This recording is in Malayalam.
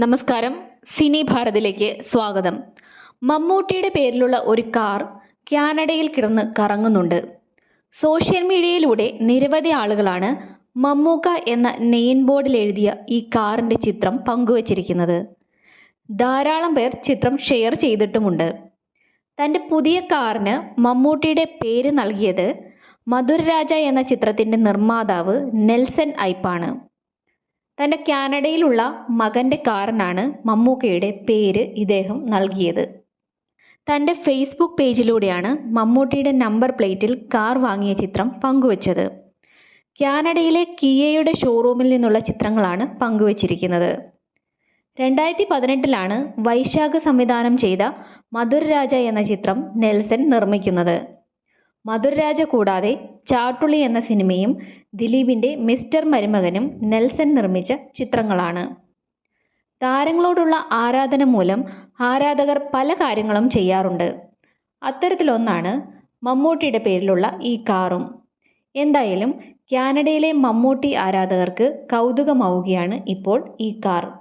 നമസ്കാരം. സിനി ഭാരതിലേക്ക് സ്വാഗതം. മമ്മൂട്ടിയുടെ പേരിലുള്ള ഒരു കാർ കാനഡയിൽ കിടന്ന് കറങ്ങുന്നുണ്ട്. സോഷ്യൽ മീഡിയയിലൂടെ നിരവധി ആളുകളാണ് മമ്മൂക്ക എന്ന നെയിൻ ബോർഡിൽ എഴുതിയ ഈ കാറിന്റെ ചിത്രം പങ്കുവച്ചിരിക്കുന്നത്. ധാരാളം പേർ ചിത്രം ഷെയർ ചെയ്തിട്ടുമുണ്ട്. തന്റെ പുതിയ കാറിന് മമ്മൂട്ടിയുടെ പേര് നൽകിയത് മധുരരാജ എന്ന ചിത്രത്തിന്റെ നിർമ്മാതാവ് നെൽസൺ ഐപ്പാണ്. തന്റെ കാനഡയിലുള്ള മകന്റെ കാറിനാണ് മമ്മൂക്കയുടെ പേര് ഇദ്ദേഹം നൽകിയത്. തന്റെ ഫേസ്ബുക്ക് പേജിലൂടെയാണ് മമ്മൂട്ടിയുടെ നമ്പർ പ്ലേറ്റിൽ കാർ വാങ്ങിയ ചിത്രം പങ്കുവച്ചത്. കാനഡയിലെ കിയയുടെ ഷോറൂമിൽ നിന്നുള്ള ചിത്രങ്ങളാണ് പങ്കുവച്ചിരിക്കുന്നത്. രണ്ടായിരത്തി പതിനെട്ടിലാണ് വൈശാഖ് സംവിധാനം ചെയ്ത മധുരരാജ എന്ന ചിത്രം നെൽസൺ നിർമ്മിക്കുന്നത്. മധുരരാജ കൂടാതെ ചാട്ടുളി എന്ന സിനിമയും ദിലീപിന്റെ മിസ്റ്റർ മരുമകനും നെൽസൺ നിർമ്മിച്ച ചിത്രങ്ങളാണ്. താരങ്ങളോടുള്ള ആരാധന മൂലം ആരാധകർ പല കാര്യങ്ങളും ചെയ്യാറുണ്ട്. അത്തരത്തിലൊന്നാണ് മമ്മൂട്ടിയുടെ പേരിലുള്ള ഈ കാറും. എന്തായാലും കാനഡയിലെ മമ്മൂട്ടി ആരാധകർക്ക് കൗതുകമാവുകയാണ് ഇപ്പോൾ ഈ കാർ.